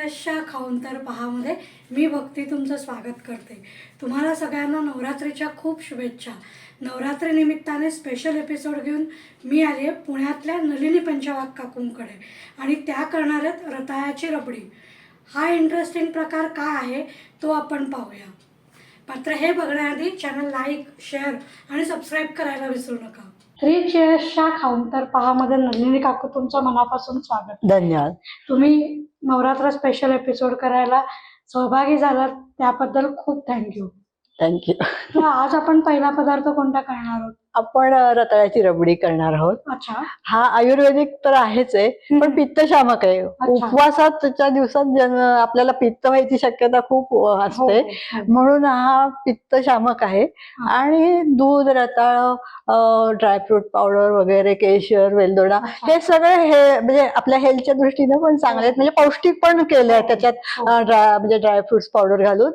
चेअर्सच्या खाऊन तर पहामध्ये मी भक्ती तुमचं स्वागत करते. तुम्हाला सगळ्यांना नवरात्रीच्या खूप शुभेच्छा. नवरात्री निमित्ताने स्पेशल एपिसोड घेऊन मी आली आहे पुण्यातल्या नलिनी पंचवाग काकूंकडे आणि त्या करणार आहेत रताळ्याची रबडी. हा इंटरेस्टिंग प्रकार काय आहे तो आपण पाहूया. मात्र हे बघण्याआधी चॅनल लाईक शेअर आणि सबस्क्राईब करायला विसरू नका. थ्री चेअर्सच्या खाऊन तर पहामध्ये नलिनी काकू तुमचं मनापासून स्वागत. धन्यवाद. तुम्ही नवरात्र स्पेशल एपिसोड करायला सहभागी झालात त्याबद्दल खूप थँक्यू थँक्यू आज आपण पहिला पदार्थ कोणता करणार आहोत? आपण रताळ्याची रबडी करणार आहोत. अच्छा. हा आयुर्वेदिक तर आहेच आहे पण. पित्तशामक आहे. उपवासाच्या दिवसात आपल्याला पित्त व्हायची शक्यता खूप अ, हो, असते हो. म्हणून हा पित्तशामक आहे. हा. आणि दूध रताळ ड्रायफ्रूट पावडर वगैरे केशर वेलदोडा. हे सगळे हे म्हणजे आपल्या हेल्थच्या दृष्टीने पण चांगले आहेत. म्हणजे पौष्टिक पण केले त्याच्यात हो. म्हणजे ड्रायफ्रुट्स पावडर घालून.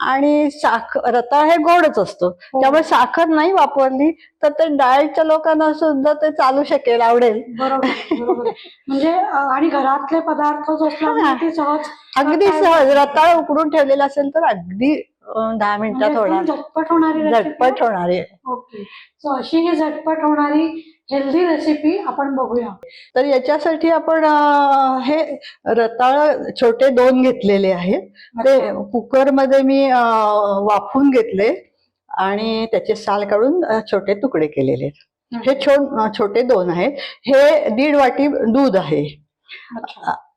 आणि साखर रताळ हे गोडच असतो हो. त्यामुळे साखर नाही वापरली तर ते डाएटच्या लोकांना सुद्धा ते चालू शकेल आवडेल बरोबर म्हणजे आणि घरातले. ते सहज अगदी सहज. रताळ उकडून ठेवलेला असेल तर अगदी दहा म्हणजे मिनिटात एकदम होणार झटपट होणारी झटपट. होणारी ओके सो अशी ही झटपट होणारी हेल्दी रेसिपी आपण बघूया तर याच्यासाठी आपण हे रताळ छोटे दोन घेतलेले आहेत ते. कुकरमध्ये मी अं, वाफवून घेतले आणि त्याचे साल काढून छोटे तुकडे केलेले आहेत. हे छो छोटे दोन आहेत हे दीड वाटी दूध आहे.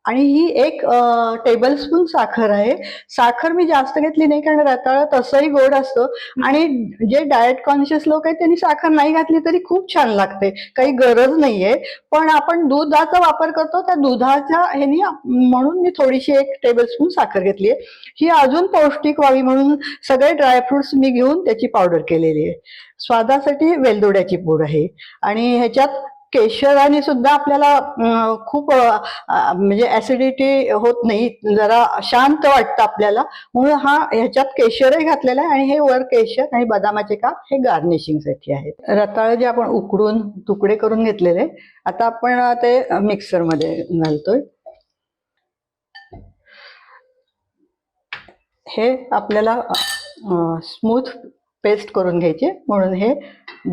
आणि ही एक टेबल स्पून साखर आहे. साखर मी जास्त घेतली नाही कारण रताळ तसंही गोड असतं. आणि जे डाएट कॉन्शियस लोक आहेत त्यांनी साखर नाही घातली तरी खूप छान लागते. काही गरज नाहीये. पण आपण दुधाचा वापर करतो त्या दुधाच्या ह्यानी म्हणून मी थोडीशी एक टेबल स्पून साखर घेतली आहे. ही अजून पौष्टिक व्हावी म्हणून सगळे ड्रायफ्रुट्स मी घेऊन त्याची पावडर केलेली आहे. स्वादासाठी वेलदोड्याची पूड आहे. आणि ह्याच्यात केशराने सुद्धा आपल्याला खूप म्हणजे ऍसिडिटी होत नाही जरा शांत वाटतं आपल्याला. म्हणून हा ह्याच्यात केशरही घातलेला आहे आणि हे वर केशर आणि बदामाचे काप हे गार्निशिंगसाठी आहेत. रताळ जे आपण उकडून तुकडे करून घेतलेले आता आपण ते मिक्सरमध्ये घालतोय. हे आपल्याला स्मूथ पेस्ट करून घ्यायचे. म्हणून हे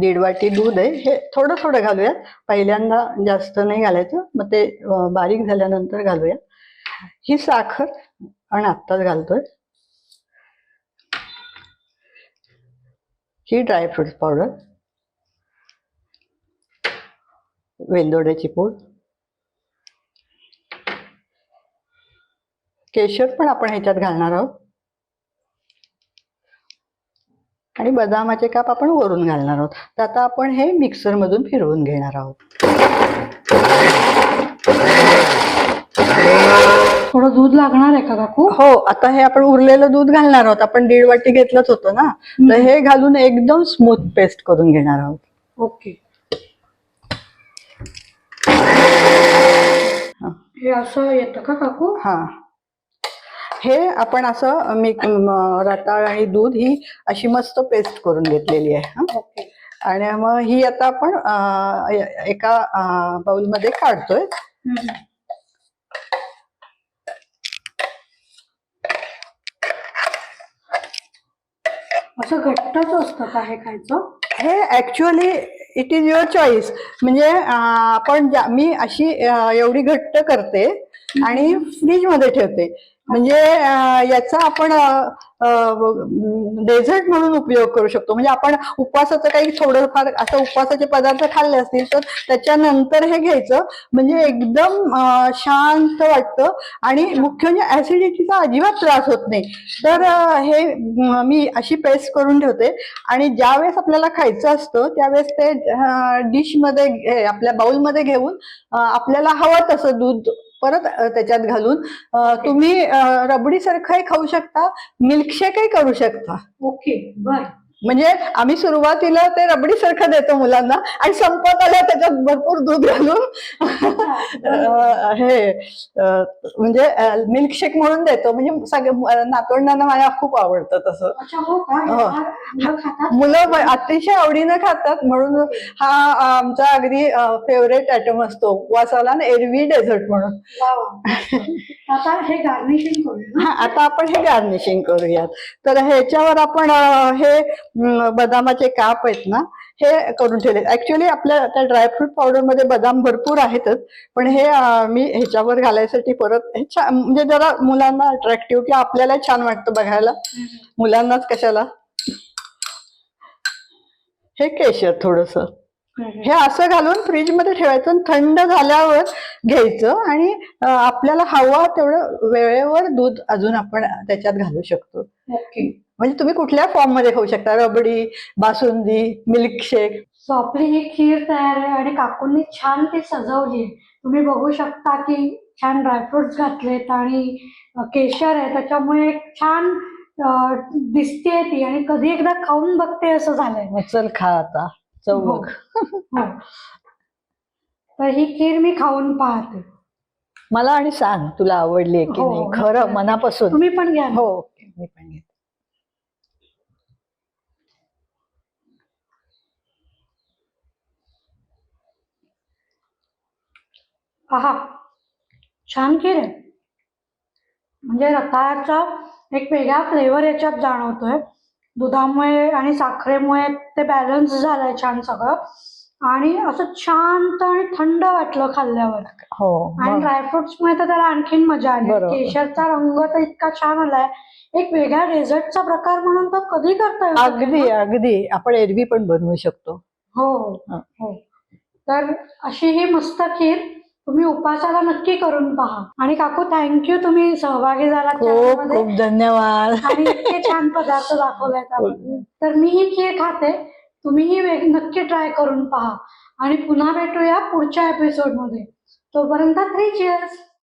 दीड वाटी दूध आहे. हे थोडं थोडं घालूयात पहिल्यांदा जास्त नाही घालायचं. मग ते बारीक झाल्यानंतर घालूया. ही साखर आणि आत्ताच घालतोय. ही ड्रायफ्रूट पावडर. वेलदोड्याची पूड. केशर पण आपण ह्याच्यात घालणार आहोत. आणि बदामाचे काप आपण वरून घालणार आहोत. तर आता आपण हे मिक्सर मधून फिरवून घेणार आहोत. थोडं दूध लागणार आहे का काकू? हो आता हे आपण उरलेलं दूध घालणार आहोत. आपण दीड वाटी घेतलंच होतं ना. तर हे घालून एकदम स्मूथ पेस्ट करून घेणार आहोत. ओके. हा. हे असं येतं का काकू? हा. हे आपण असं मी रताळ आणि दूध ही अशी मस्त पेस्ट करून घेतलेली आहे हा. आणि मग ही आता आपण एका बाउलमध्ये काढतोय. असं घट्टच असतं का हे खायचं? हे actually it is your choice म्हणजे आपण मी अशी एवढी घट्ट करते आणि फ्रीजमध्ये ठेवते. म्हणजे याचा आपण डेझर्ट म्हणून उपयोग करू शकतो. म्हणजे आपण उपवासाचं काही थोडंफार असं उपवासाचे पदार्थ खाल्ले असतील तर त्याच्यानंतर हे घ्यायचं. म्हणजे एकदम शांत वाटतं आणि मुख्य म्हणजे ऍसिडिटीचा अजिबात त्रास होत नाही. तर हे मी अशी पेस्ट करून ठेवते. आणि ज्या वेळेस आपल्याला खायचं असतं त्यावेळेस ते डिशमध्ये आपल्या बाउलमध्ये घेऊन आपल्याला हवं तसं दूध परत त्याच्यात घालून तुम्ही रबडी सारखंही खाऊ शकता मिल्कशेकही करू शकता. ओके बर म्हणजे आम्ही सुरुवातीला ते रबडी सारखं देतो मुलांना आणि संपत आल्या त्याच्यात भरपूर दूध घालून हे म्हणजे मिल्कशेक म्हणून देतो. म्हणजे सगळे नातवंडांना माझ्या खूप आवडतं तसं. अच्छा हो हे मुलं मुलं अतिशय आवडीनं खातात. म्हणून हा आमचा अगदी फेवरेट आयटम असतो. उपवासाला आणि एरवी डेझर्ट म्हणून. आता हे गार्निशिंग करूया हा आता आपण हे गार्निशिंग करूयात. तर ह्याच्यावर आपण अं, हे बदामाचे काप आहेत ना हे करून ठेवले ऍक्च्युली आपल्या त्या ड्रायफ्रूट पावडरमध्ये बदाम भरपूर आहेतच पण हे अं, मी ह्याच्यावर घालायसाठी परत हे छान म्हणजे जरा मुलांना अट्रॅक्टिव्ह किंवा आपल्याला छान वाटतं बघायला. मुलांनाच कशाला? हे केशर थोडस. हे असं घालून फ्रीजमध्ये ठेवायचं थंड झाल्यावर घ्यायचं आणि आपल्याला हवा तेवढं वेळेवर दूध अजून आपण त्याच्यात घालू शकतो. म्हणजे तुम्ही कुठल्या फॉर्ममध्ये खाऊ शकता? रबडी बासुंदी मिल्कशेक? सो आपली ही खीर तयार आहे आणि काकूंनी छान ती सजवली तुम्ही बघू शकता की छान ड्रायफ्रुट्स घातलेत आणि केशर आहे. त्याच्यामुळे एक छान दिसते ती आणि कधी एकदा खाऊन बघते असं झालंय. चल खा आता. चव हो. बघ हो. तर ही खीर मी खाऊन पाहते मला आणि सांग तुला आवडली की हो, नाही खरं. मनापासून तुम्ही पण घ्या ना. हो ओके मी पण घेते पहा छान खीर आहे म्हणजे रताळ्याचा एक वेगळा फ्लेवर याच्यात जाणवतोय दुधामुळे आणि साखरेमुळे ते बॅलन्स झालंय छान सगळं आणि असं शांत आणि थंड वाटलं खाल्ल्यावर हो आणि मग. ड्रायफ्रुट्समुळे तर त्याला आणखीन मजा आली. केशरचा रंग तर इतका छान आलाय एक वेगळ्या डेझर्टचा प्रकार म्हणून तर कधी करता शकेल अगदी? अगदी आपण एरवी पण बनवू शकतो हो हा. हो तर अशी ही मस्त खीर तुम्ही उपासाला नक्की करून पहा. आणि काकू थँक्यू तुम्ही सहभागी झालात खूप. खूप धन्यवाद. आणि इतके छान पदार्थ दाखवले त्याबद्दल तर मी ही खीर खाते. तुम्हीही नक्की ट्राय करून पहा. आणि पुन्हा भेटूया पुढच्या एपिसोडमध्ये. तोपर्यंत थ्री चिअर्स